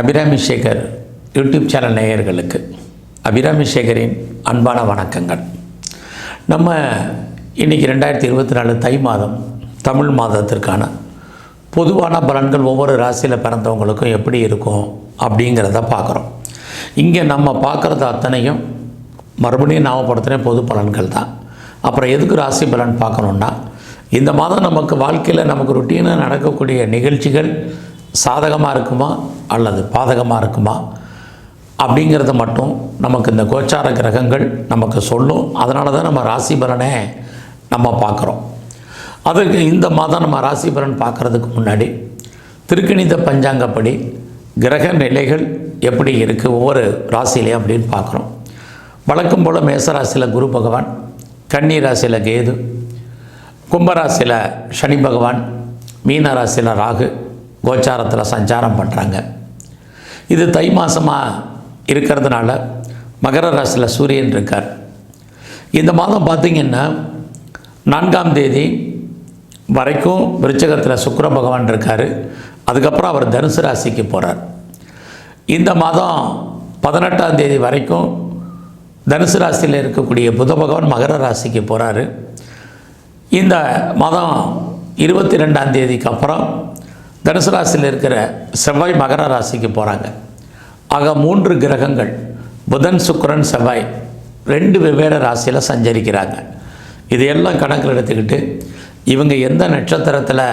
Abirami Sekar YouTube channel நேயர்களுக்கு. அபிராமி சேகரின் அன்பான வணக்கங்கள். நம்ம இன்றைக்கி ரெண்டாயிரத்தி இருபத்தி நாலு தை மாதம் தமிழ் மாதத்திற்கான பொதுவான பலன்கள் ஒவ்வொரு ராசியில் பிறந்தவங்களுக்கும் எப்படி இருக்கும் அப்படிங்கிறத பார்க்குறோம். இங்கே நம்ம பார்க்குறது அத்தனையும் மறுபடியும் ஞாபகப்படுத்துகிறேன் பொது பலன்கள் தான். அப்புறம் எதுக்கு ராசி பலன் பார்க்கணுன்னா இந்த மாதம் நமக்கு வாழ்க்கையில் நமக்கு ருட்டீனாக நடக்கக்கூடிய நிகழ்ச்சிகள் சாதகமாக இருக்குமா அல்லது பாதகமாக இருக்குமா? அப்படிங்கிறத மட்டும் நமக்கு இந்த கோச்சார கிரகங்கள் நமக்கு சொல்லும். அதனால தான் நம்ம ராசி பலனை நம்ம பார்க்குறோம். அதுக்கு இந்த மாதம் நம்ம ராசி பலன் பார்க்குறதுக்கு முன்னாடி திருக்கணித பஞ்சாங்கப்படி கிரக நிலைகள் எப்படி இருக்குது ஒவ்வொரு ராசியிலையும் அப்படின்னு பார்க்குறோம். வழக்கம் போல் மேசராசியில் குரு பகவான் கன்னி ராசியில் கேது கும்பராசியில் சனி பகவான் மீன ராசியில் ராகு கோச்சாரத்தில் சஞ்சாரம் பண்ணுறாங்க இது தை மாதமாக இருக்கிறதுனால மகர ராசியில் சூரியன் இருக்கார். இந்த மாதம் பார்த்திங்கன்னா நான்காம் தேதி வரைக்கும் விருச்சகத்தில் சுக்கர பகவான் இருக்கார். அதுக்கப்புறம் அவர் தனுசு ராசிக்கு போகிறார் இந்த மாதம் பதினெட்டாம் தேதி வரைக்கும் தனுசு ராசியில் இருக்கக்கூடிய புத பகவான் மகர ராசிக்கு போகிறாரு இந்த மாதம் இருபத்தி ரெண்டாம் தேதிக்கு அப்புறம் தனுசு ராசியில் இருக்கிற செவ்வாய் மகர ராசிக்கு போகிறாங்க ஆக மூன்று கிரகங்கள் புதன் சுக்கரன் செவ்வாய் ரெண்டு வெவ்வேறு ராசியில் சஞ்சரிக்கிறாங்க. இதையெல்லாம் கணக்கில் எடுத்துக்கிட்டு இவங்க எந்த நட்சத்திரத்தில்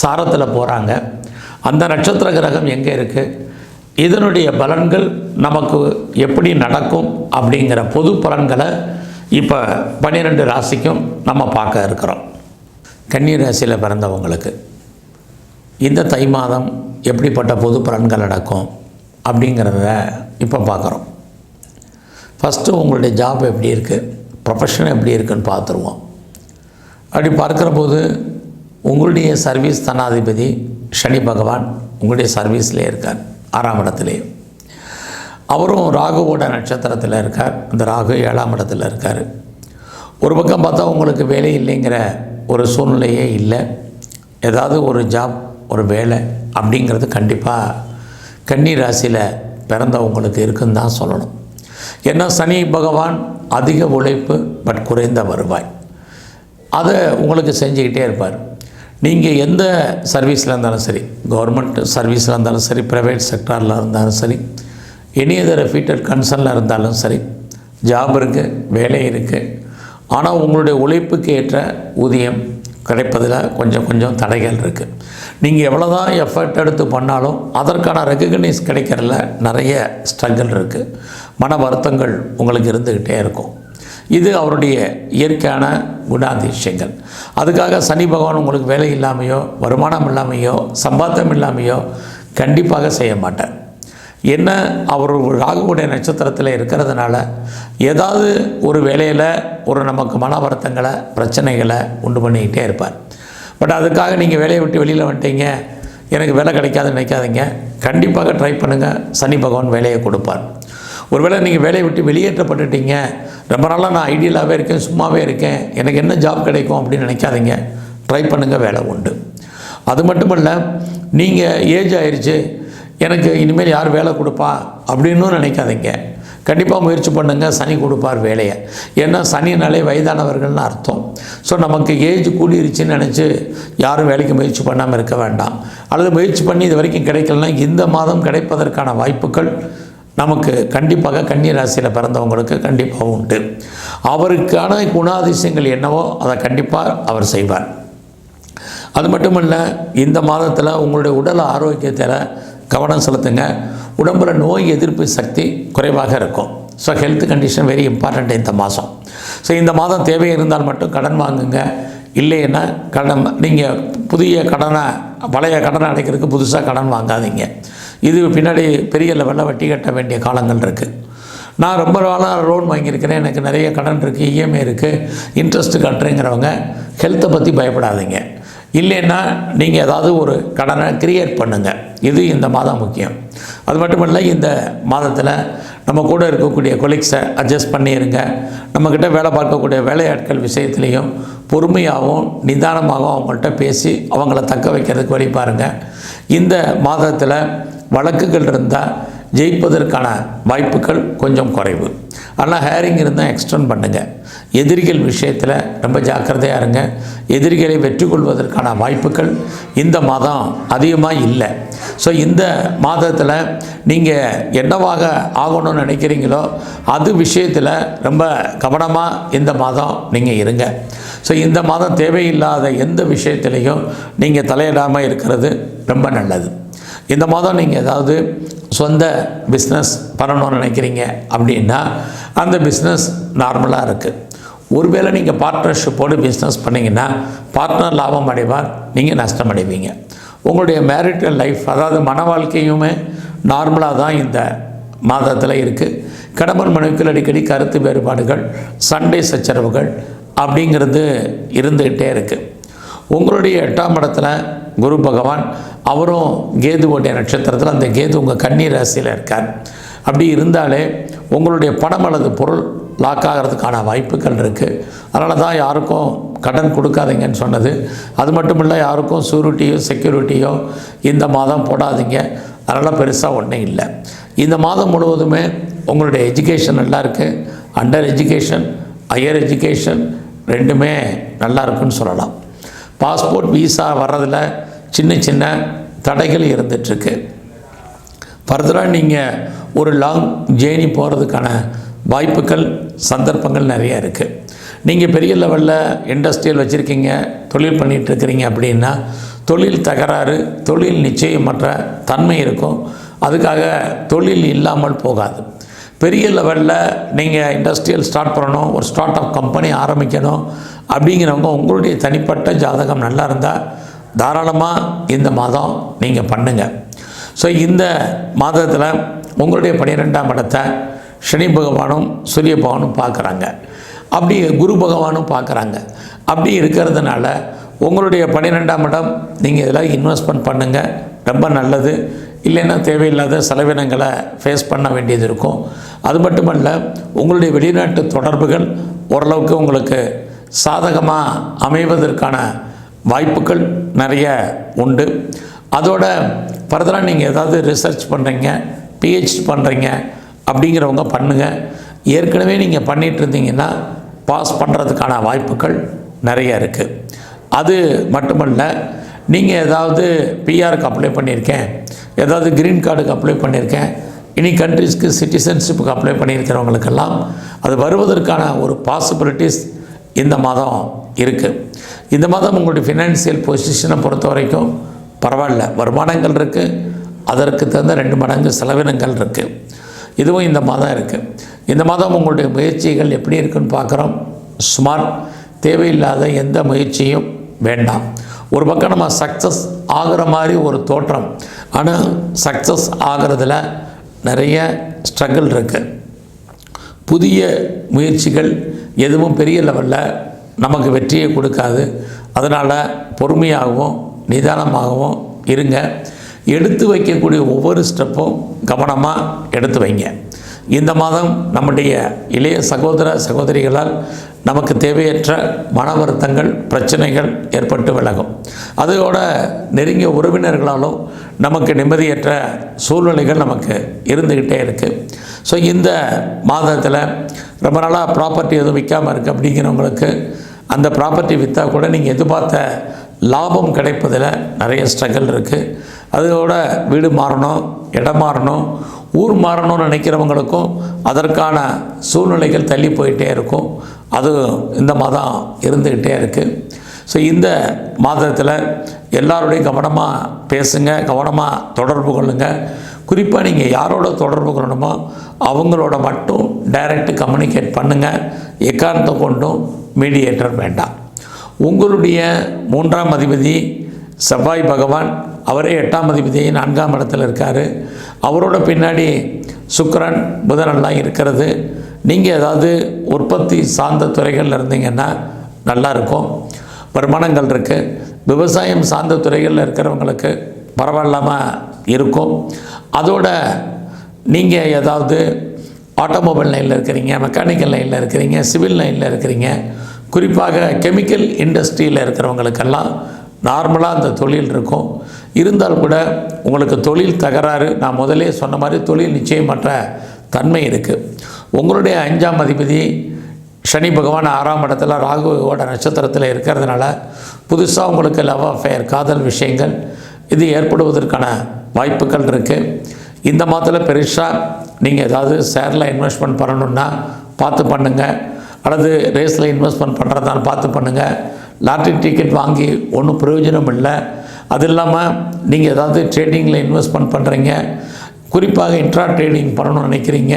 சாரத்தில் போகிறாங்க அந்த நட்சத்திர கிரகம் எங்கே இருக்குது இதனுடைய பலன்கள் நமக்கு எப்படி நடக்கும் அப்படிங்கிற பொது பலன்களை இப்போ பன்னிரெண்டு ராசிக்கும் நம்ம பார்க்க இருக்கிறோம். கன்னி ராசியில் பிறந்தவங்களுக்கு இந்த தை மாதம் எப்படிப்பட்ட பொது பலன்கள் நடக்கும் அப்படிங்கிறத இப்போ பார்க்குறோம். ஃபஸ்ட்டு உங்களுடைய ஜாப் எப்படி இருக்குது ப்ரொஃபஷன் எப்படி இருக்குன்னு பார்த்துருவோம். அப்படி பார்க்குற போது உங்களுடைய சர்வீஸ் தனாதிபதி சனி பகவான் உங்களுடைய சர்வீஸ்லேயே இருக்கார் ஆறாம் இடத்துலேயே அவரும் ராகுவோட நட்சத்திரத்தில் இருக்கார் இந்த ராகு ஏழாம் இடத்துல இருக்கார். ஒரு பக்கம் பார்த்தா உங்களுக்கு வேலை இல்லைங்கிற ஒரு சூழ்நிலையே இல்லை. ஏதாவது ஒரு ஜாப் ஒரு வேலை அப்படிங்கிறது கண்டிப்பாக கன்னி ராசியில் பிறந்தவங்களுக்கு இருக்குன்னு தான் சொல்லணும். ஏன்னா சனி பகவான் அதிக உழைப்பு பட் குறைந்த வருவாய். அதை உங்களுக்கு செஞ்சுக்கிட்டே இருப்பார். நீங்கள் எந்த சர்வீஸில் இருந்தாலும் சரி கவர்மெண்ட் சர்வீஸில் இருந்தாலும் சரி ப்ரைவேட் செக்டாரில் இருந்தாலும் சரி எனி அதர் ஃபீட்டர் கன்சர்னில் இருந்தாலும் சரி ஜாப் இருக்குது வேலை இருக்குது ஆனால் உங்களுடைய உழைப்புக்கு ஏற்ற ஊதியம் கிடைப்பதில் கொஞ்சம் கொஞ்சம் தடைகள் இருக்குது நீங்கள் எவ்வளோ தான் எஃபர்ட் எடுத்து பண்ணாலும் அதற்கான ரெக்கக்னைஸ் கிடைக்கிறதுல நிறைய ஸ்ட்ரகிள் இருக்குது மன வருத்தங்கள் உங்களுக்கு இருந்துக்கிட்டே இருக்கும். இது அவருடைய இயற்கையான குணாதிசயங்கள். அதுக்காக சனி பகவான் உங்களுக்கு வேலை இல்லாமையோ வருமானம் இல்லாமையோ சம்பாத்தம் இல்லாமையோ கண்டிப்பாக செய்ய மாட்டார். என்ன அவர் ராகுடைய நட்சத்திரத்தில் இருக்கிறதுனால ஏதாவது ஒரு வேலையில் ஒரு நமக்கு மன வருத்தங்களை பிரச்சனைகளை உண்டு பண்ணிக்கிட்டே இருப்பார். பட் அதுக்காக நீங்கள் வேலையை விட்டு வெளியில் வந்துட்டீங்க. எனக்கு வேலை கிடைக்காதுன்னு நினைக்காதீங்க. கண்டிப்பாக ட்ரை பண்ணுங்கள் சனி பகவான் வேலையை கொடுப்பார். ஒருவேளை நீங்கள் வேலையை விட்டு வெளியேற்றப்பட்டுட்டீங்க. ரொம்ப நாளாக நான் ஐடியலாகவே இருக்கேன் சும்மாவே இருக்கேன். எனக்கு என்ன ஜாப் கிடைக்கும் அப்படின்னு நினைக்காதீங்க. ட்ரை பண்ணுங்கள் வேலை உண்டு. அது மட்டும் இல்லை நீங்கள் ஏஜ் ஆயிடுச்சு எனக்கு இனிமேல் யார் வேலை கொடுப்பா அப்படின்னும் நினைக்காதீங்க. கண்டிப்பாக முயற்சி பண்ணுங்கள் சனி கொடுப்பார் வேலையை. ஏன்னா சனினாலே வயதானவர்கள்னு அர்த்தம். ஸோ நமக்கு ஏஜ் கூடிருச்சுன்னு நினச்சி யாரும் வேலைக்கு முயற்சி பண்ணாமல் இருக்க வேண்டாம். அல்லது முயற்சி பண்ணி இது வரைக்கும் கிடைக்கலனா இந்த மாதம் கிடைப்பதற்கான வாய்ப்புகள் நமக்கு கண்டிப்பாக கன்னி ராசியில் பிறந்தவங்களுக்கு கண்டிப்பாக உண்டு. அவருக்கான குணாதிசயங்கள் என்னவோ அதை கண்டிப்பாக அவர் செய்வார். அது மட்டும் இல்லை இந்த மாதத்தில் உங்களுடைய உடல் ஆரோக்கியத்தில் கவனம் செலுத்துங்க. உடம்புல நோய் எதிர்ப்பு சக்தி குறைவாக இருக்கும். So health condition very important இந்த மாதம் ஸோ இந்த மாதம் தேவை இருந்தால் மட்டும் கடன் வாங்குங்க. இல்லைன்னா கடன் நீங்கள் புதிய கடனை பழைய கடனை அடைக்கிறதுக்கு புதுசாக கடன் வாங்காதீங்க. இது பின்னாடி பெரிய லெவலில் வட்டி கட்ட வேண்டிய காலங்கள் இருக்குது நான் ரொம்ப நாளாக லோன் வாங்கியிருக்கிறேன். எனக்கு நிறைய கடன் இருக்குது இஎம்ஐ இருக்குது இன்ட்ரெஸ்ட்டு கட்டுறேங்கிறவங்க ஹெல்த்தை பற்றி பயப்படாதீங்க. இல்லைன்னா நீங்கள் ஏதாவது ஒரு கடனை க்ரியேட் பண்ணுங்கள் இது இந்த மாதம் முக்கியம். அது மட்டும் இல்லை இந்த மாதத்தில் நம்ம கூட இருக்கக்கூடிய கொலீக்ஸை அட்ஜஸ்ட் பண்ணிடுங்க நம்மக்கிட்ட வேலை பார்க்கக்கூடிய வேலையாட்கள் விஷயத்துலேயும் பொறுமையாகவும் நிதானமாகவும் அவங்கள்ட்ட பேசி அவங்கள தக்க வைக்கிறதுக்கு வழி பாருங்கள் இந்த மாதத்தில் வழக்குகள் இருந்தால் ஜெயிப்பதற்கான வாய்ப்புகள் கொஞ்சம் குறைவு. ஆனால் ஹேரிங் இருந்தால் எக்ஸ்டெண்ட் பண்ணுங்கள் எதிரிகள் விஷயத்தில் ரொம்ப ஜாக்கிரதையாக இருங்க. எதிரிகளை வெற்றி கொள்வதற்கான வாய்ப்புகள் இந்த மாதம் அதிகமாக இல்லை. ஸோ இந்த மாதத்தில் நீங்கள் என்னவாக ஆகணும்னு நினைக்கிறீங்களோ அது விஷயத்தில் ரொம்ப கவனமாக இந்த மாதம் நீங்கள் இருங்க. ஸோ இந்த மாதம் தேவையில்லாத எந்த விஷயத்திலையும் நீங்கள் தலையிடாமல் இருக்கிறது ரொம்ப நல்லது. இந்த மாதம் நீங்கள் ஏதாவது சொந்த பிஸ்னஸ் பண்ணணும்னு நினைக்கிறீங்க அப்படின்னா அந்த பிஸ்னஸ் நார்மலாக இருக்குது ஒருவேளை நீங்கள் பார்ட்னர்ஷிப்போடு பிஸ்னஸ் பண்ணிங்கன்னா பார்ட்னர் லாபம் அடைவார் நீங்கள் நஷ்டம் அடைவீங்க. உங்களுடைய மேரிட்டல் லைஃப் அதாவது மன வாழ்க்கையுமே நார்மலாக தான் இந்த மாதத்தில் இருக்குது கணவன் மனைவிக்குள் அடிக்கடி கருத்து வேறுபாடுகள் சண்டை சச்சரவுகள் அப்படிங்கிறது இருந்துக்கிட்டே இருக்குது உங்களுடைய எட்டாம் இடத்துல குரு பகவான் அவரும் கேதுவோடைய நட்சத்திரத்தில் அந்த கேது உங்கள் கன்னி ராசியில் இருக்கார். அப்படி இருந்தாலே உங்களுடைய பணம் அல்லது பொருள் லாக் ஆகிறதுக்கான வாய்ப்புகள் இருக்குது அதனால தான் யாருக்கும் கடன் கொடுக்காதீங்கன்னு சொன்னது. அது மட்டும் இல்லை யாருக்கும் சூரிட்டியோ செக்யூரிட்டியோ இந்த மாதம் போடாதீங்க. அதனால் பெருசாக ஒன்றும் இல்லை. இந்த மாதம் முழுவதுமே உங்களுடைய எஜுகேஷன் நல்லா இருக்குது அண்டர் எஜுகேஷன் ஹையர் எஜுகேஷன் ரெண்டுமே நல்லா இருக்குன்னு சொல்லலாம். பாஸ்போர்ட் விசா வர்றதில் சின்ன சின்ன தடைகள் இருந்துகிட்ருக்கு ஃபர்தராக நீங்கள் ஒரு லாங் ஜேர்னி போகிறதுக்கான வாய்ப்புகள் சந்தர்ப்பங்கள் நிறைய இருக்குது நீங்கள் பெரிய லெவலில் இண்டஸ்ட்ரியல் வச்சுருக்கீங்க தொழில் பண்ணிகிட்ருக்கிறீங்க அப்படின்னா தொழில் தகராறு தொழில் நிச்சயமற்ற தன்மை இருக்கும். அதுக்காக தொழில் இல்லாமல் போகாது. பெரிய லெவலில் நீங்கள் இண்டஸ்ட்ரியல் ஸ்டார்ட் பண்ணணும் ஒரு ஸ்டார்ட் அப் கம்பெனி ஆரம்பிக்கணும் அப்படிங்கிறவங்க உங்களுடைய தனிப்பட்ட ஜாதகம் நல்லா இருந்தால் தாராளமாக இந்த மாதம் நீங்கள் பண்ணுங்கள் ஸோ இந்த மாதத்தில் உங்களுடைய பன்னிரெண்டாம் இடத்தை சனி பகவானும் சூரிய பகவானும் பார்க்குறாங்க. அப்படி குரு பகவானும் பார்க்குறாங்க. அப்படி இருக்கிறதுனால உங்களுடைய பன்னிரெண்டாம் இடம் நீங்கள் இதில் இன்வெஸ்ட்மெண்ட் பண்ணுங்கள் ரொம்ப நல்லது. இல்லைன்னா தேவையில்லாத செலவினங்களை ஃபேஸ் பண்ண வேண்டியது இருக்கும். அது மட்டுமல்ல உங்களுடைய வெளிநாட்டு தொடர்புகள் ஓரளவுக்கு உங்களுக்கு சாதகமாக அமைவதற்கான வாய்ப்புகள் நிறைய உண்டு. அதோட ஃபர்தராக நீங்கள் ஏதாவது ரிசர்ச் பண்ணுறீங்க பிஹெச்டி பண்ணுறீங்க அப்படிங்கிறவங்க பண்ணுங்கள் ஏற்கனவே நீங்கள் பண்ணிகிட்டு இருந்தீங்கன்னா பாஸ் பண்ணுறதுக்கான வாய்ப்புகள் நிறைய இருக்குது அது மட்டுமல்ல நீங்கள் ஏதாவது பிஆருக்கு அப்ளை பண்ணியிருக்கேன் ஏதாவது க்ரீன் கார்டுக்கு அப்ளை பண்ணியிருக்கேன் இனி கண்ட்ரீஸ்க்கு சிட்டிசன்ஷிப்புக்கு அப்ளை பண்ணியிருக்கிறவங்களுக்கெல்லாம் அது வருவதற்கான ஒரு பாசிபிலிட்டிஸ் இந்த மாதம் இருக்குது இந்த மாதம் உங்களுடைய ஃபினான்சியல் பொசிஷனை பொறுத்த வரைக்கும் பரவாயில்ல. வருமானங்கள் இருக்குது அதற்கு தகுந்த ரெண்டு மடங்கு செலவினங்கள் இருக்குது இதுவும் இந்த மாதம் இருக்குது இந்த மாதம் உங்களுடைய முயற்சிகள் எப்படி இருக்குன்னு பார்க்குறோம். சுமார் தேவையில்லாத எந்த முயற்சியும் வேண்டாம். ஒரு பக்கம் நம்ம சக்ஸஸ் ஆகிற மாதிரி ஒரு தோற்றம். ஆனால் சக்ஸஸ் ஆகிறதுல நிறைய ஸ்ட்ரகிள் இருக்குது புதிய முயற்சிகள் எதுவும் பெரிய லெவலில் நமக்கு வெற்றியை கொடுக்காது. அதனால் பொறுமையாகவும் நிதானமாகவும் இருங்க. எடுத்து வைக்கக்கூடிய ஒவ்வொரு ஸ்டெப்பும் கவனமாக எடுத்து வைங்க. இந்த மாதம் நம்முடைய இளைய சகோதர சகோதரிகளால் நமக்கு தேவையற்ற மன வருத்தங்கள் பிரச்சனைகள் ஏற்பட்டு விலகும். அதோட நெருங்கிய உறவினர்களாலும் நமக்கு நிம்மதியற்ற சூழ்நிலைகள் நமக்கு இருந்துக்கிட்டே இருக்குது ஸோ இந்த மாதத்தில் ரொம்ப நாளாக ப்ராப்பர்ட்டி எதுவும் விற்காமல் இருக்குது அப்படிங்கிறவங்களுக்கு அந்த ப்ராப்பர்ட்டி விற்றா கூட நீங்கள் எதிர்பார்த்த லாபம் கிடைப்பதில் நிறைய ஸ்ட்ரகிள் இருக்குது அதோட வீடு மாறணும் இடம் மாறணும் ஊர் மாறணும்னு நினைக்கிறவங்களுக்கும் அதற்கான சூழ்நிலைகள் தள்ளி போயிட்டே இருக்கும். அது இந்த மாதம் இருந்துக்கிட்டே இருக்குது ஸோ இந்த மாதத்தில் எல்லாரோடையும் கவனமாக பேசுங்க கவனமாக தொடர்பு கொள்ளுங்கள் குறிப்பாக நீங்கள் யாரோட தொடர்பு கொள்ளணுமோ அவங்களோட மட்டும் டைரக்ட் கம்யூனிகேட் பண்ணுங்கள் எக்காரணத்தை கொண்டும் மீடியேட்டர் வேண்டாம். உங்களுடைய மூன்றாம் அதிபதி செவ்வாய் பகவான் அவரே எட்டாம் அதிபதியை நான்காம் இடத்துல இருக்கார். அவரோட பின்னாடி சுக்கரன் புதனெல்லாம் இருக்கிறது. நீங்கள் ஏதாவது உற்பத்தி சார்ந்த துறைகளில் இருந்தீங்கன்னா நல்லா இருக்கும் வருமானங்கள் இருக்குது விவசாயம் சார்ந்த துறைகளில் இருக்கிறவங்களுக்கு பரவாயில்லாமல் இருக்கும். அதோட நீங்கள் ஏதாவது ஆட்டோமொபைல் லைனில் இருக்கிறீங்க மெக்கானிக்கல் லைனில் இருக்கிறீங்க சிவில் லைனில் இருக்கிறீங்க. குறிப்பாக கெமிக்கல் இண்டஸ்ட்ரியில் இருக்கிறவங்களுக்கெல்லாம் நார்மலாக அந்த தொழில் இருக்கும். இருந்தால் கூட உங்களுக்கு தொழில் தகராறு நான் முதலே சொன்ன மாதிரி தொழில் நிச்சயமற்ற தன்மை இருக்குது உங்களுடைய அஞ்சாம் அதிபதி சனி பகவான் ஆறாம் இடத்துல ராகுவோட நட்சத்திரத்தில் இருக்கிறதுனால புதுசாக உங்களுக்கு லவ் அஃபேர் காதல் விஷயங்கள் இது ஏற்படுவதற்கான வாய்ப்புகள் இருக்குது இந்த மாதத்தில் பெருசாக நீங்கள் ஏதாவது ஷேரில் இன்வெஸ்ட்மெண்ட் பண்ணணுன்னா பார்த்து பண்ணுங்கள் அல்லது ரேஸில் இன்வெஸ்ட்மெண்ட் பண்ணுறதான்னு பார்த்து பண்ணுங்கள் லாட்ரி டிக்கெட் வாங்கி ஒன்றும் பிரயோஜனம் இல்லை அது இல்லாமல் நீங்கள் ஏதாவது ட்ரேடிங்கில் இன்வெஸ்ட்மெண்ட் பண்ணுறீங்க குறிப்பாக இன்ட்ரா ட்ரேடிங் பண்ணணும்னு நினைக்கிறீங்க.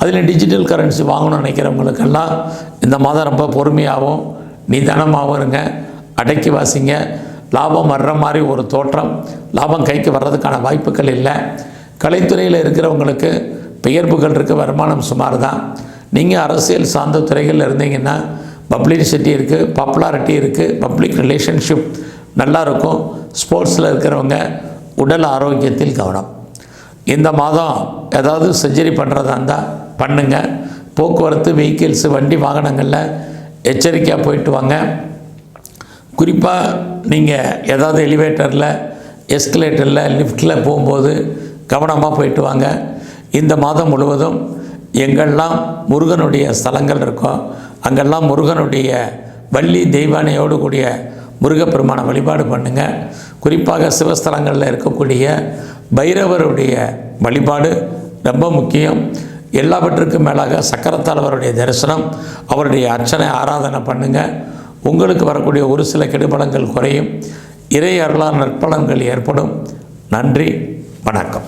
அதில் டிஜிட்டல் கரன்சி வாங்கணும்னு நினைக்கிறவங்களுக்கெல்லாம் இந்த மாதம் ரொம்ப பொறுமையாகவும் நிதானமாகவும் இருங்க. அடக்கி வாசிங்க. லாபம் வர்ற மாதிரி ஒரு தோற்றம். லாபம் கைக்கு வர்றதுக்கான வாய்ப்புகள் இல்லை. கலைத்துறையில் இருக்கிறவங்களுக்கு பெயர்ப்புகள் இருக்க வருமானம் சுமார் தான் நீங்கள் அரசியல் சார்ந்த துறைகளில் இருந்தீங்கன்னா பப்ளிசிட்டி இருக்குது பாப்புலாரிட்டி இருக்குது பப்ளிக் ரிலேஷன்ஷிப் நல்லா இருக்கும் ஸ்போர்ட்ஸில் இருக்கிறவங்க உடல் ஆரோக்கியத்தில் கவனம். இந்த மாதம் ஏதாவது சர்ஜரி பண்ணுறதா இருந்தால் பண்ணுங்கள் போக்குவரத்து வெஹிக்கிள்ஸு வண்டி வாகனங்களில் எச்சரிக்கையாக போயிட்டு வாங்க. குறிப்பாக நீங்கள் ஏதாவது எலிவேட்டரில் எஸ்கலேட்டரில் லிஃப்ட்டில் போகும்போது கவனமாக போயிட்டு வாங்க. இந்த மாதம் முழுவதும் எங்கெல்லாம் முருகனுடைய ஸ்தலங்கள் இருக்கோ அங்கெல்லாம் முருகனுடைய வள்ளி தெய்வானையோடு கூடிய முருகப்பெருமான வழிபாடு பண்ணுங்கள் குறிப்பாக சிவஸ்தலங்களில் இருக்கக்கூடிய பைரவருடைய வழிபாடு ரொம்ப முக்கியம். எல்லாவற்றுக்கும் மேலாக சக்கரத்தாழ்வருடைய தரிசனம் அவருடைய அர்ச்சனை ஆராதனை பண்ணுங்கள் உங்களுக்கு வரக்கூடிய ஒரு சில கெடுபலங்கள் குறையும். இறை அருளால் நற்பலன்கள் ஏற்படும். நன்றி வணக்கம்.